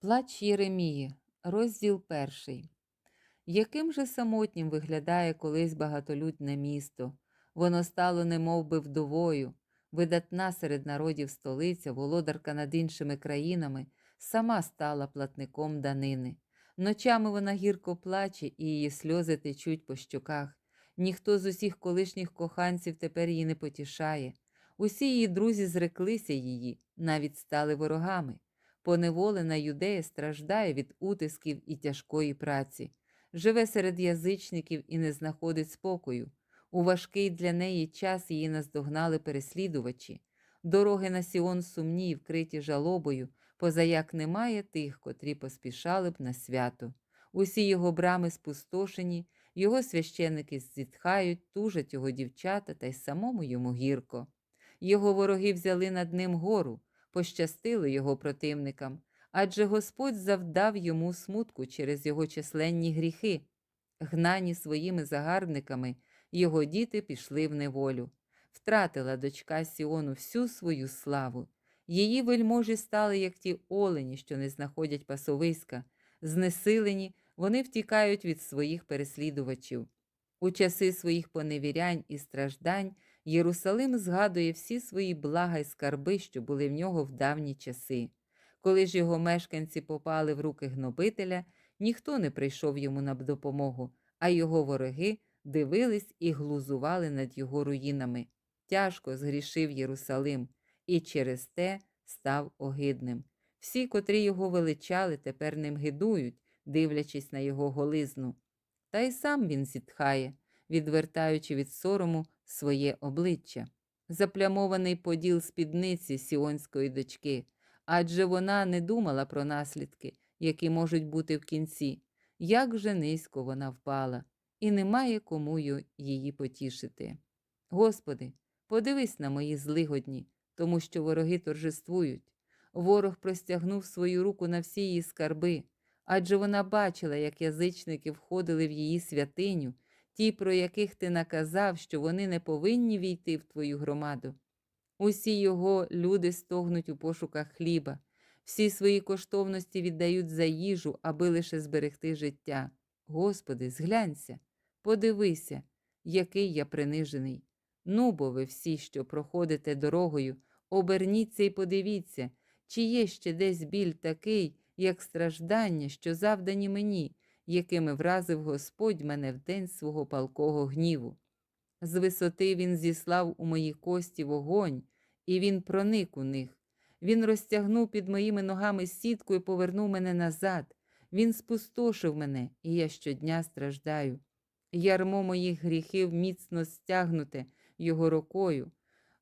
Плач Єремії, розділ перший. Яким же самотнім виглядає колись багатолюдне місто? Воно стало немов би вдовою, видатна серед народів столиця, володарка над іншими країнами, сама стала платником данини. Ночами вона гірко плаче, і її сльози течуть по щоках. Ніхто з усіх колишніх коханців тепер її не потішає. Усі її друзі зреклися її, навіть стали ворогами. Поневолена юдея страждає від утисків і тяжкої праці, живе серед язичників і не знаходить спокою. У важкий для неї час її наздогнали переслідувачі. Дороги на Сіон сумні й вкриті жалобою, позаяк немає тих, котрі поспішали б на свято. Усі його брами спустошені, його священики зітхають, тужать його дівчата, та й самому йому гірко. Його вороги взяли над ним гору, пощастило його противникам, адже Господь завдав йому смутку через його численні гріхи. Гнані своїми загарбниками, його діти пішли в неволю. Втратила дочка Сіону всю свою славу. Її вельможі стали, як ті олені, що не знаходять пасовиська. Знесилені, вони втікають від своїх переслідувачів. У часи своїх поневірянь і страждань Єрусалим згадує всі свої блага й скарби, що були в нього в давні часи. Коли ж його мешканці попали в руки гнобителя, ніхто не прийшов йому на допомогу, а його вороги дивились і глузували над його руїнами. Тяжко згрішив Єрусалим, і через те став огидним. Всі, котрі його величали, тепер ним гидують, дивлячись на його голизну. Та й сам він зітхає, відвертаючи від сорому своє обличчя. Заплямований поділ спідниці сіонської дочки, адже вона не думала про наслідки, які можуть бути в кінці, як же низько вона впала, і немає кому її потішити. Господи, подивись на мої злигодні, тому що вороги торжествують. Ворог простягнув свою руку на всі її скарби, адже вона бачила, як язичники входили в її святиню, ті, про яких ти наказав, що вони не повинні війти в твою громаду. Усі його люди стогнуть у пошуках хліба, всі свої коштовності віддають за їжу, аби лише зберегти життя. Господи, зглянься, подивися, який я принижений. Ну, бо ви всі, що проходите дорогою, оберніться і подивіться, чи є ще десь біль такий, як страждання, що завдані мені, якими вразив Господь мене в день свого палкого гніву. З висоти він зіслав у мої кості вогонь, і він проник у них. Він розтягнув під моїми ногами сітку і повернув мене назад. Він спустошив мене, і я щодня страждаю. Ярмо моїх гріхів міцно стягнуте його рукою.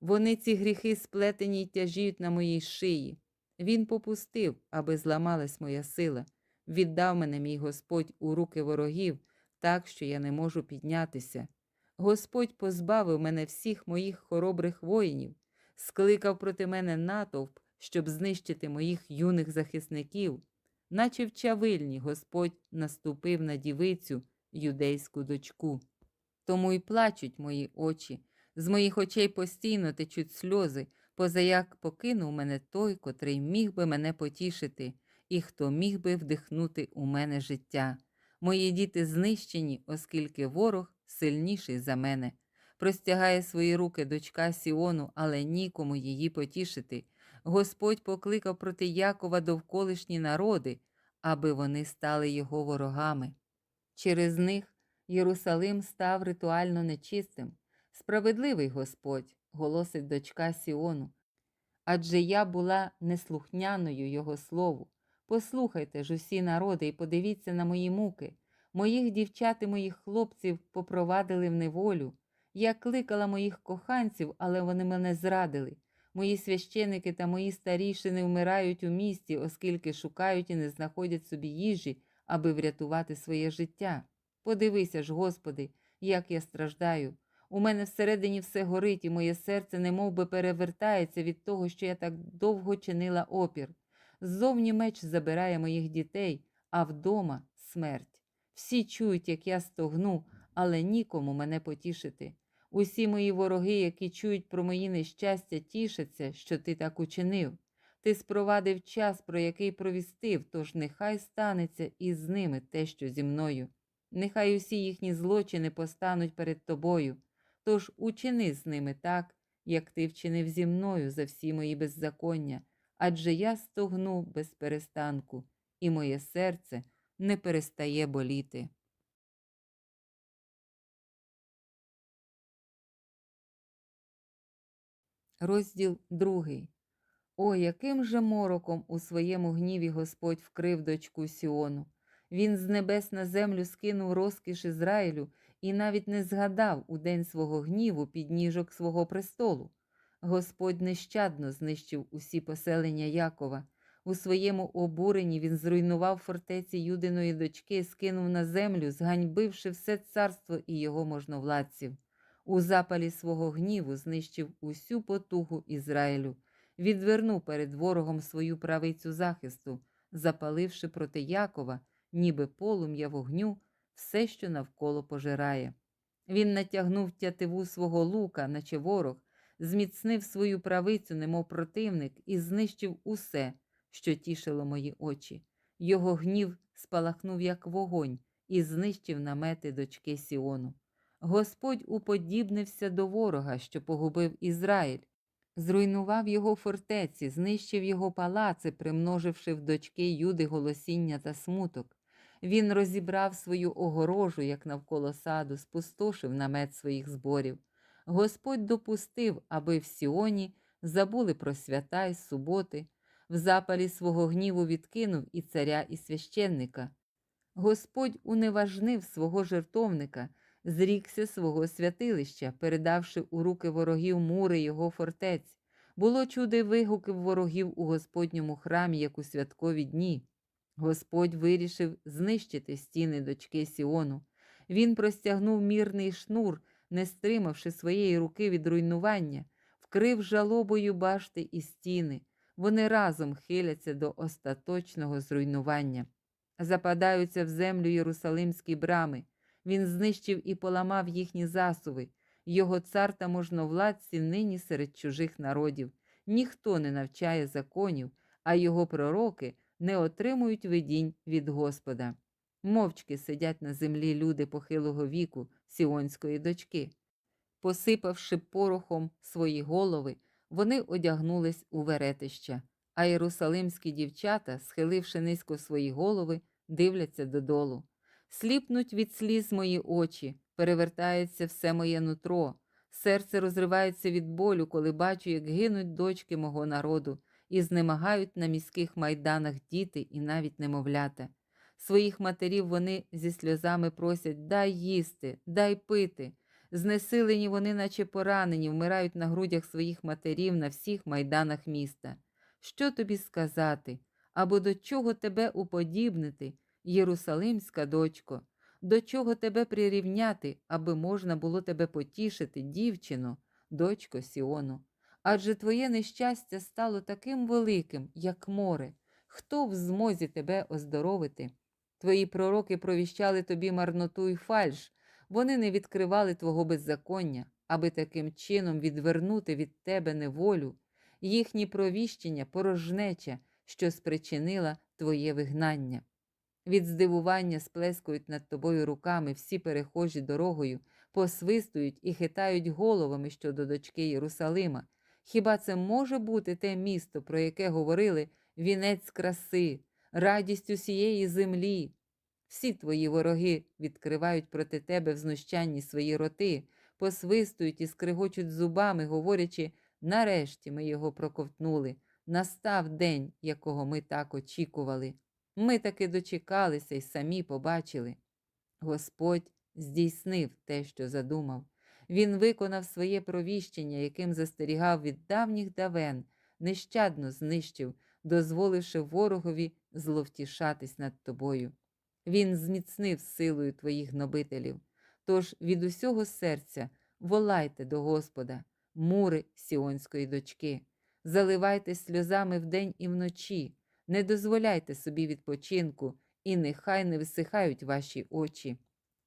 Вони ці гріхи сплетені й тяжіють на моїй шиї. Він попустив, аби зламалась моя сила. Віддав мене мій Господь у руки ворогів, так що я не можу піднятися. Господь позбавив мене всіх моїх хоробрих воїнів, скликав проти мене натовп, щоб знищити моїх юних захисників, наче в чавильні Господь наступив на дівицю, юдейську дочку. Тому й плачуть мої очі, з моїх очей постійно течуть сльози, позаяк покинув мене той, котрий міг би мене потішити, і хто міг би вдихнути у мене життя. Мої діти знищені, оскільки ворог сильніший за мене. Простягає свої руки дочка Сіону, але нікому її потішити. Господь покликав проти Якова довколишні народи, аби вони стали його ворогами. Через них Єрусалим став ритуально нечистим. Справедливий Господь, голосить дочка Сіону. Адже я була неслухняною Його слову. Послухайте ж усі народи і подивіться на мої муки. Моїх дівчат і моїх хлопців попровадили в неволю. Я кликала моїх коханців, але вони мене зрадили. Мої священики та мої старішини вмирають у місті, оскільки шукають і не знаходять собі їжі, аби врятувати своє життя. Подивися ж, Господи, як я страждаю. У мене всередині все горить, і моє серце немов би перевертається від того, що я так довго чинила опір. Ззовні меч забирає моїх дітей, а вдома смерть. Всі чують, як я стогну, але нікому мене потішити. Усі мої вороги, які чують про мої нещастя, тішаться, що ти так учинив. Ти спровадив час, про який провістив, тож нехай станеться і з ними те, що зі мною. Нехай усі їхні злочини постануть перед тобою, тож учини з ними так, як ти вчинив зі мною за всі мої беззаконня, адже я стогну без перестанку, і моє серце не перестає боліти. Розділ другий. О, яким же мороком у своєму гніві Господь вкрив дочку Сіону. Він з небес на землю скинув розкіш Ізраїлю і навіть не згадав у день свого гніву підніжок свого престолу. Господь нещадно знищив усі поселення Якова. У своєму обуренні він зруйнував фортеці Юдиної дочки, скинув на землю, зганьбивши все царство і його можновладців. У запалі свого гніву знищив усю потугу Ізраїлю, відвернув перед ворогом свою правицю захисту, запаливши проти Якова, ніби полум'я вогню, все, що навколо пожирає. Він натягнув тятиву свого лука, наче ворог, зміцнив свою правицю, немов противник, і знищив усе, що тішило мої очі. Його гнів спалахнув, як вогонь, і знищив намети дочки Сіону. Господь уподібнився до ворога, що погубив Ізраїль, зруйнував його фортеці, знищив його палаци, примноживши в дочки Юди голосіння та смуток. Він розібрав свою огорожу, як навколо саду, спустошив намет своїх зборів. Господь допустив, аби в Сіоні забули про свята й суботи, в запалі свого гніву відкинув і царя, і священника. Господь уневажнив свого жертовника, зрікся свого святилища, передавши у руки ворогів мури його фортець. Було чуди вигуки ворогів у Господньому храмі, як у святкові дні. Господь вирішив знищити стіни дочки Сіону. Він простягнув мірний шнур, не стримавши своєї руки від руйнування, вкрив жалобою башти і стіни. Вони разом хиляться до остаточного зруйнування. Западаються в землю Єрусалимські брами. Він знищив і поламав їхні засуви. Його цар та можновладці нині серед чужих народів. Ніхто не навчає законів, а його пророки не отримують видінь від Господа. Мовчки сидять на землі люди похилого віку сіонської дочки. Посипавши порохом свої голови, вони одягнулись у веретища, а єрусалимські дівчата, схиливши низько свої голови, дивляться додолу. Сліпнуть від сліз мої очі, перевертається все моє нутро, серце розривається від болю, коли бачу, як гинуть дочки мого народу, і знемагають на міських майданах діти і навіть немовлята. Своїх матерів вони зі сльозами просять дай їсти, дай пити. Знесилені вони, наче поранені, вмирають на грудях своїх матерів на всіх майданах міста. Що тобі сказати? Або до чого тебе уподібнити, Єрусалимська дочко? До чого тебе прирівняти, аби можна було тебе потішити, дівчино, дочко Сіону? Адже твоє нещастя стало таким великим, як море. Хто в змозі тебе оздоровити? Твої пророки провіщали тобі марноту й фальш, вони не відкривали твого беззаконня, аби таким чином відвернути від тебе неволю, їхні провіщення порожнеча, що спричинила твоє вигнання. Від здивування сплескують над тобою руками всі перехожі дорогою, посвистують і хитають головами щодо дочки Єрусалима. Хіба це може бути те місто, про яке говорили вінець краси, радість усієї землі? Всі твої вороги відкривають проти тебе в знущанні свої роти, посвистують і скригочуть зубами, говорячи нарешті ми його проковтнули. Настав день, якого ми так очікували. Ми таки дочекалися і самі побачили. Господь здійснив те, що задумав. Він виконав своє провіщення, яким застерігав від давніх давен, нещадно знищив, дозволивши ворогові зловтішатись над тобою. Він зміцнив силою твоїх гнобителів. Тож від усього серця волайте до Господа, мури сіонської дочки, заливайте сльозами вдень і вночі, не дозволяйте собі відпочинку, і нехай не висихають ваші очі.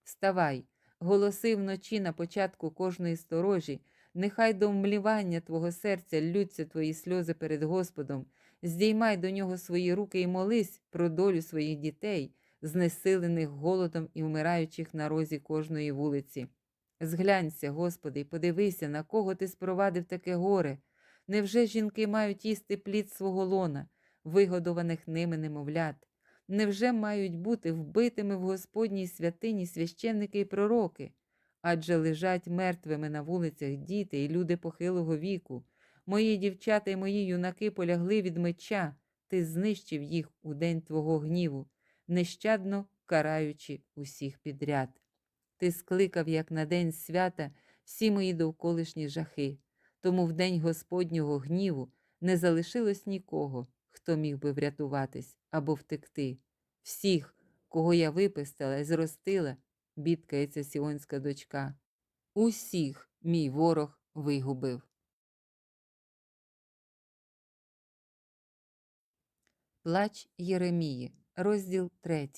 Вставай, голоси вночі на початку кожної сторожі, нехай до вмлівання твого серця лються твої сльози перед Господом, Здіймай до нього свої руки і молись про долю своїх дітей, знесилених голодом і вмираючих на розі кожної вулиці. Зглянься, Господи, і подивися, на кого ти спровадив таке горе. Невже жінки мають їсти плід свого лона, вигодованих ними немовлят? Невже мають бути вбитими в Господній святині священники і пророки? Адже лежать мертвими на вулицях діти і люди похилого віку. Мої дівчата і мої юнаки полягли від меча, ти знищив їх у день твого гніву, нещадно караючи усіх підряд. Ти скликав, як на день свята, всі мої довколишні жахи, тому в день Господнього гніву не залишилось нікого, хто міг би врятуватись або втекти. Всіх, кого я випистила і зростила, бідкається сіонська дочка. Усіх мій ворог вигубив. Плач Єремії, розділ 3.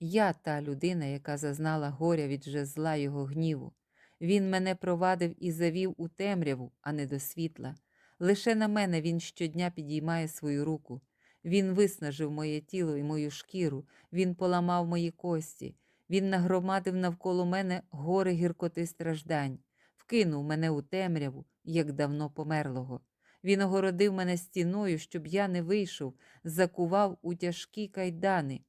Я та людина, яка зазнала горя від жезла його гніву. Він мене провадив і завів у темряву, а не до світла. Лише на мене він щодня підіймає свою руку. Він виснажив моє тіло і мою шкіру, він поламав мої кості, він нагромадив навколо мене гори гіркоти страждань, вкинув мене у темряву, як давно померлого. Він огородив мене стіною, щоб я не вийшов, закував у тяжкі кайдани.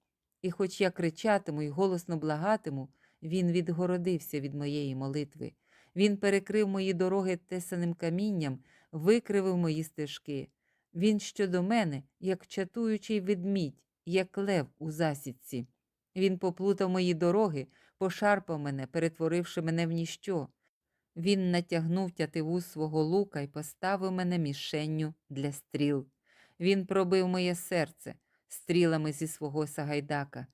І хоч я кричатиму і голосно благатиму, він відгородився від моєї молитви. Він перекрив мої дороги тесаним камінням, викривив мої стежки. Він щодо мене, як чатуючий ведмідь, як лев у засідці. Він поплутав мої дороги, пошарпав мене, перетворивши мене в ніщо. Він натягнув тятиву свого лука і поставив мене мішенню для стріл. Він пробив моє серце стрілами зі свого сагайдака.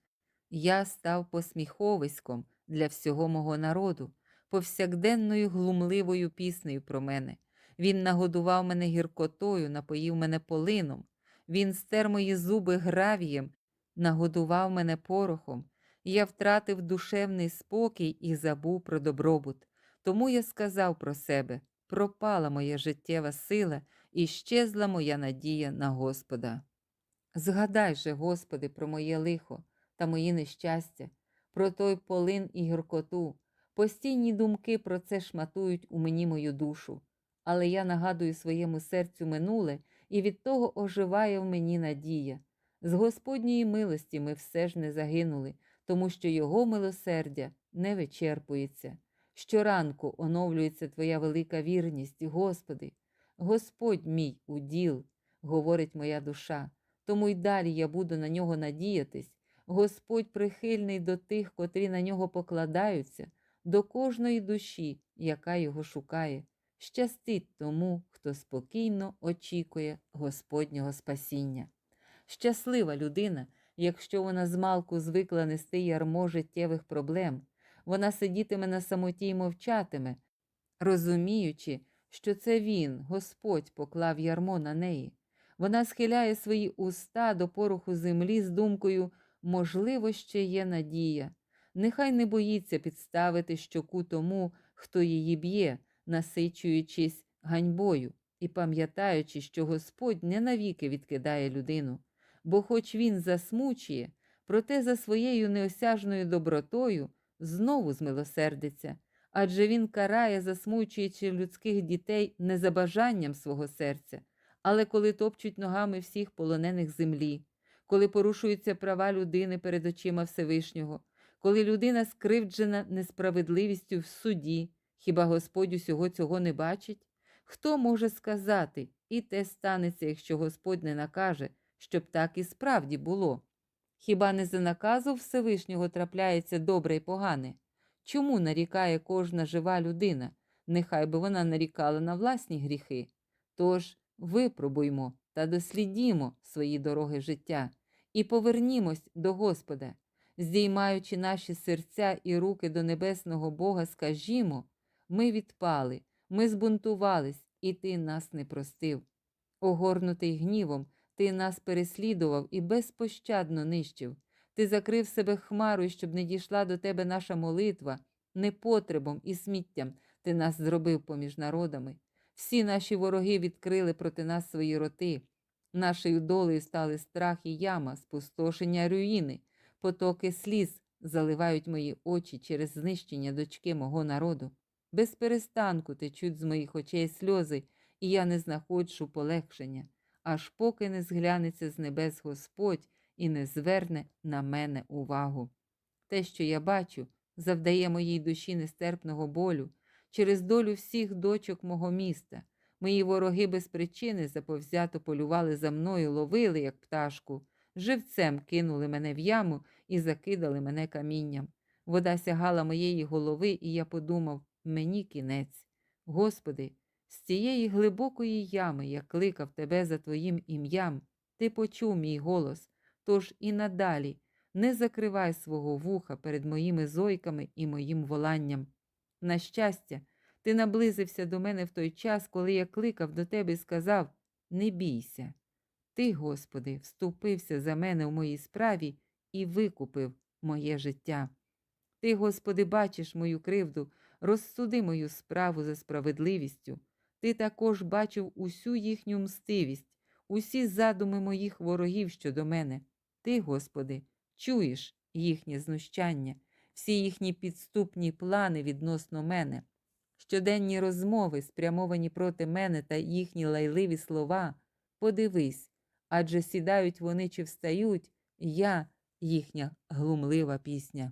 Я став посміховиськом для всього мого народу, повсякденною глумливою піснею про мене. Він нагодував мене гіркотою, напоїв мене полином. Він стер мої зуби гравієм, нагодував мене порохом. Я втратив душевний спокій і забув про добробут. Тому я сказав про себе: пропала моя життєва сила і щезла моя надія на Господа. Згадай же, Господи, про моє лихо та мої нещастя, про той полин і гіркоту. Постійні думки про це шматують у мені мою душу, але я нагадую своєму серцю минуле, і від того оживає в мені надія. З Господньої милості ми все ж не загинули, тому що Його милосердя не вичерпується. Щоранку оновлюється Твоя велика вірність, Господи. Господь мій уділ, говорить моя душа, тому й далі я буду на нього надіятись. Господь прихильний до тих, котрі на нього покладаються, до кожної душі, яка його шукає. Щастить тому, хто спокійно очікує Господнього спасіння. Щаслива людина, якщо вона змалку звикла нести ярмо життєвих проблем, вона сидітиме на самоті й мовчатиме, розуміючи, що це він, Господь, поклав ярмо на неї. Вона схиляє свої уста до пороху землі з думкою можливо, ще є надія. Нехай не боїться підставити щоку тому, хто її б'є, насичуючись ганьбою і пам'ятаючи, що Господь не навіки відкидає людину, бо, хоч він засмучує, проте за своєю неосяжною добротою знову змилосердиться, адже він карає, засмучуючи людських дітей не за бажанням свого серця, але коли топчуть ногами всіх полонених землі, коли порушуються права людини перед очима Всевишнього, коли людина скривджена несправедливістю в суді, хіба Господь усього цього не бачить? Хто може сказати, і те станеться, якщо Господь не накаже, щоб так і справді було? Хіба не за наказу Всевишнього трапляється добре й погане? Чому нарікає кожна жива людина? Нехай би вона нарікала на власні гріхи. Тож випробуймо та дослідімо свої дороги життя і повернімось до Господа, здіймаючи наші серця і руки до небесного Бога, скажімо, ми відпали, ми збунтувались, і ти нас не простив. Огорнутий гнівом, ти нас переслідував і безпощадно нищив. Ти закрив себе хмарою, щоб не дійшла до тебе наша молитва, непотребом і сміттям ти нас зробив поміж народами. Всі наші вороги відкрили проти нас свої роти. Нашою долею стали страх і яма, спустошення руїни, потоки сліз заливають мої очі через знищення дочки мого народу. Без перестанку течуть з моїх очей сльози, і я не знаходжу полегшення, аж поки не зглянеться з небес Господь і не зверне на мене увагу. Те, що я бачу, завдає моїй душі нестерпного болю через долю всіх дочок мого міста. Мої вороги без причини заповзято полювали за мною, ловили, як пташку, живцем кинули мене в яму і закидали мене камінням. Вода сягала моєї голови, і я подумав мені кінець. Господи, з цієї глибокої ями я кликав Тебе за Твоїм ім'ям, Ти почув мій голос, тож і надалі не закривай свого вуха перед моїми зойками і моїм воланням. На щастя, ти наблизився до мене в той час, коли я кликав до тебе і сказав Не бійся. Ти, Господи, вступився за мене у моїй справі і викупив моє життя. Ти, Господи, бачиш мою кривду, розсуди мою справу за справедливістю. Ти також бачив усю їхню мстивість, усі задуми моїх ворогів щодо мене. Ти, Господи, чуєш їхнє знущання, всі їхні підступні плани відносно мене, щоденні розмови, спрямовані проти мене та їхні лайливі слова. Подивись, адже сідають вони чи встають, я їхня глумлива пісня.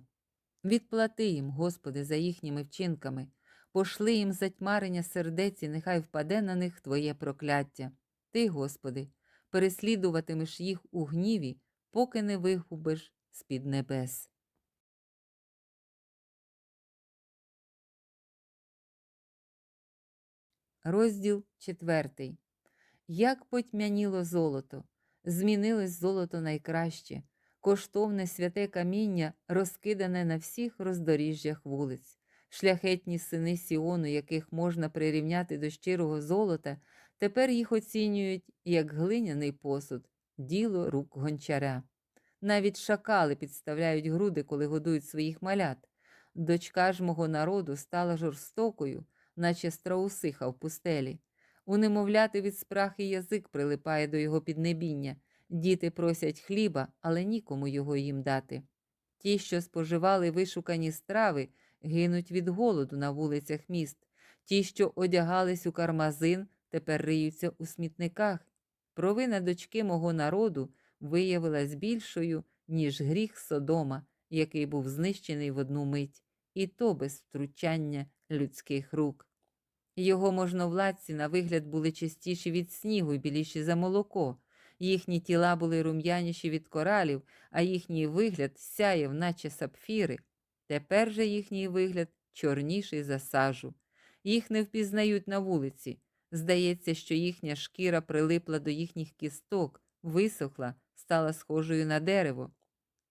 Відплати їм, Господи, за їхніми вчинками, пошли їм затьмарення сердець, і нехай впаде на них Твоє прокляття. Ти, Господи, переслідуватимеш їх у гніві, поки не вигубиш з-під небес. Розділ четвертий. Як потьмяніло золото, змінилось золото найкраще, коштовне святе каміння, розкидане на всіх роздоріжжях вулиць, шляхетні сини Сіону, яких можна прирівняти до щирого золота, тепер їх оцінюють як глиняний посуд, діло рук гончаря. Навіть шакали підставляють груди, коли годують своїх малят. Дочка ж мого народу стала жорстокою, наче страусиха в пустелі. У немовляти від спрахи язик прилипає до його піднебіння. Діти просять хліба, але нікому його їм дати. Ті, що споживали вишукані страви, гинуть від голоду на вулицях міст. Ті, що одягались у кармазин, тепер риються у смітниках. Провина дочки мого народу виявилась більшою, ніж гріх Содома, який був знищений в одну мить, і то без втручання людських рук. Його можновладці на вигляд були чистіші від снігу і біліші за молоко. Їхні тіла були рум'яніші від коралів, а їхній вигляд сяяв, наче сапфіри. Тепер же їхній вигляд чорніший за сажу. Їх не впізнають на вулиці. Здається, що їхня шкіра прилипла до їхніх кісток, висохла, стала схожою на дерево.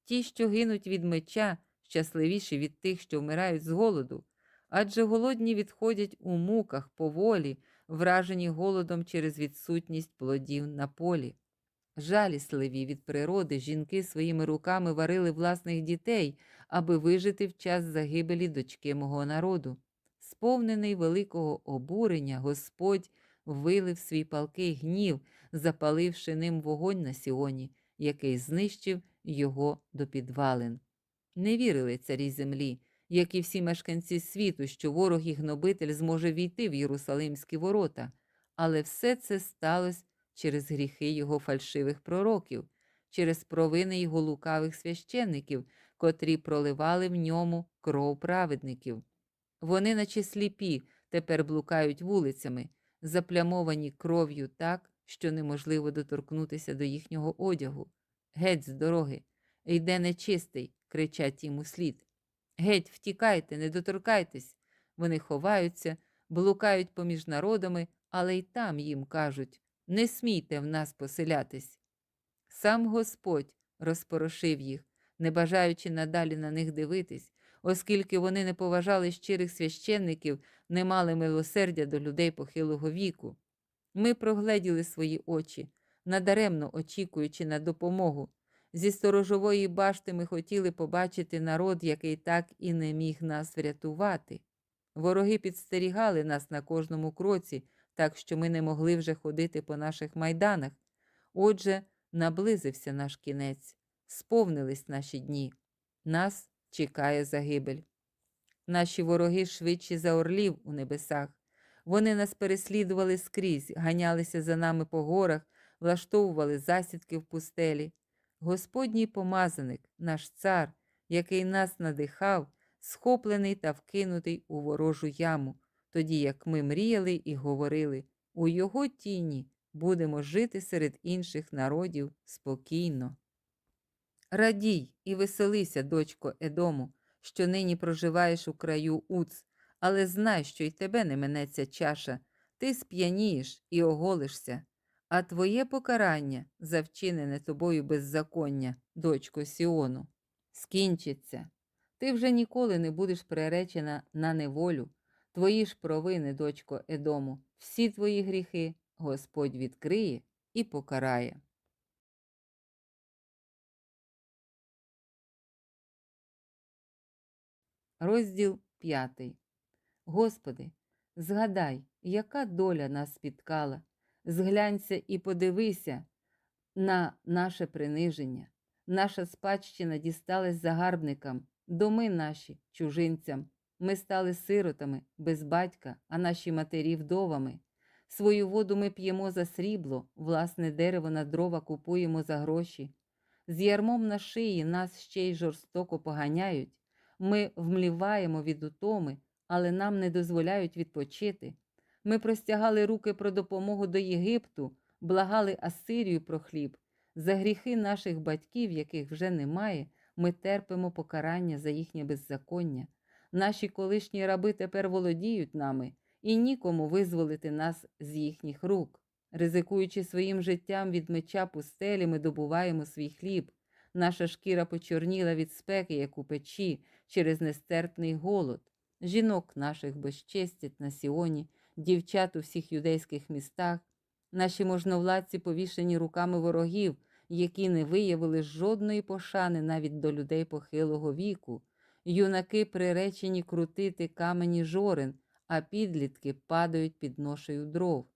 Ті, що гинуть від меча, щасливіші від тих, що вмирають з голоду, адже голодні відходять у муках поволі, вражені голодом через відсутність плодів на полі. Жалісливі від природи жінки своїми руками варили власних дітей, аби вижити в час загибелі дочки мого народу. Сповнений великого обурення, Господь вилив свій палкий гнів, запаливши ним вогонь на Сіоні, який знищив його до підвалин. Не вірили царі землі, як і всі мешканці світу, що ворог і гнобитель зможе війти в Єрусалимські ворота, але все це сталося через гріхи його фальшивих пророків, через провини його лукавих священників, котрі проливали в ньому кров праведників. Вони, наче сліпі, тепер блукають вулицями, заплямовані кров'ю так, що неможливо доторкнутися до їхнього одягу. Геть з дороги, йде нечистий, кричать їм услід. Геть, втікайте, не доторкайтесь. Вони ховаються, блукають поміж народами, але й там їм кажуть не смійте в нас поселятись. Сам Господь розпорошив їх, не бажаючи надалі на них дивитись, оскільки вони не поважали щирих священників, не мали милосердя до людей похилого віку. Ми прогледіли свої очі, надаремно очікуючи на допомогу. Зі сторожової башти ми хотіли побачити народ, який так і не міг нас врятувати. Вороги підстерігали нас на кожному кроці, так що ми не могли вже ходити по наших майданах. Отже, наблизився наш кінець, сповнились наші дні. Нас чекає загибель. Наші вороги швидші за орлів у небесах. Вони нас переслідували скрізь, ганялися за нами по горах, влаштовували засідки в пустелі. Господній помазаник, наш цар, який нас надихав, схоплений та вкинутий у ворожу яму, тоді як ми мріяли і говорили, у його тіні будемо жити серед інших народів спокійно. Радій і веселися, дочко Едому, що нині проживаєш у краю Уц, але знай, що й тебе не минеться чаша, ти сп'янієш і оголишся, а твоє покарання за вчинене тобою беззаконня, дочко Сіону, скінчиться. Ти вже ніколи не будеш приречена на неволю. Твої ж провини, дочко Едому, всі твої гріхи Господь відкриє і покарає. Розділ 5. Господи, згадай, яка доля нас спіткала. Зглянься і подивися на наше приниження. Наша спадщина дісталась загарбникам, доми наші чужинцям. Ми стали сиротами без батька, а наші матері вдовами. Свою воду ми п'ємо за срібло, власне дерево на дрова купуємо за гроші. З ярмом на шиї нас ще й жорстоко поганяють. Ми вмліваємо від утоми, але нам не дозволяють відпочити. Ми простягали руки про допомогу до Єгипту, благали Асирію про хліб. За гріхи наших батьків, яких вже немає, ми терпимо покарання за їхнє беззаконня. Наші колишні раби тепер володіють нами, і нікому визволити нас з їхніх рук. Ризикуючи своїм життям від меча пустелі, ми добуваємо свій хліб. Наша шкіра почорніла від спеки, як у печі, через нестерпний голод. Жінок наших безчестять на Сіоні, дівчат у всіх юдейських містах. Наші можновладці повішені руками ворогів, які не виявили жодної пошани навіть до людей похилого віку. Юнаки приречені крутити камені жорен, а підлітки падають під ношею дров.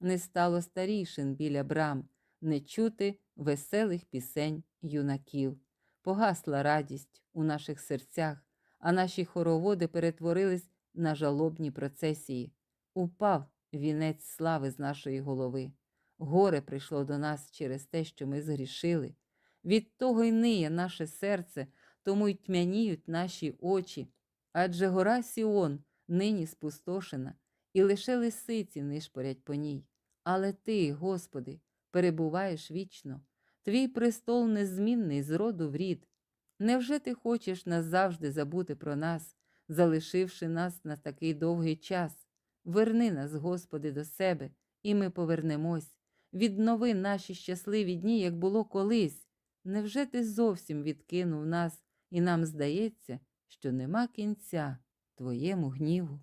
Не стало старішин біля брам, не чути веселих пісень юнаків. Погасла радість у наших серцях, а наші хороводи перетворились на жалобні процесії. Упав вінець слави з нашої голови. Горе прийшло до нас через те, що ми згрішили. Від того й ниє наше серце, тому й тьмяніють наші очі. Адже гора Сіон нині спустошена, і лише лисиці нишпорять по ній. Але ти, Господи, перебуваєш вічно, твій престол незмінний з роду в рід. Невже ти хочеш назавжди забути про нас, залишивши нас на такий довгий час? Верни нас, Господи, до себе, і ми повернемось. Віднови наші щасливі дні, як було колись. Невже ти зовсім відкинув нас, і нам здається, що нема кінця твоєму гніву?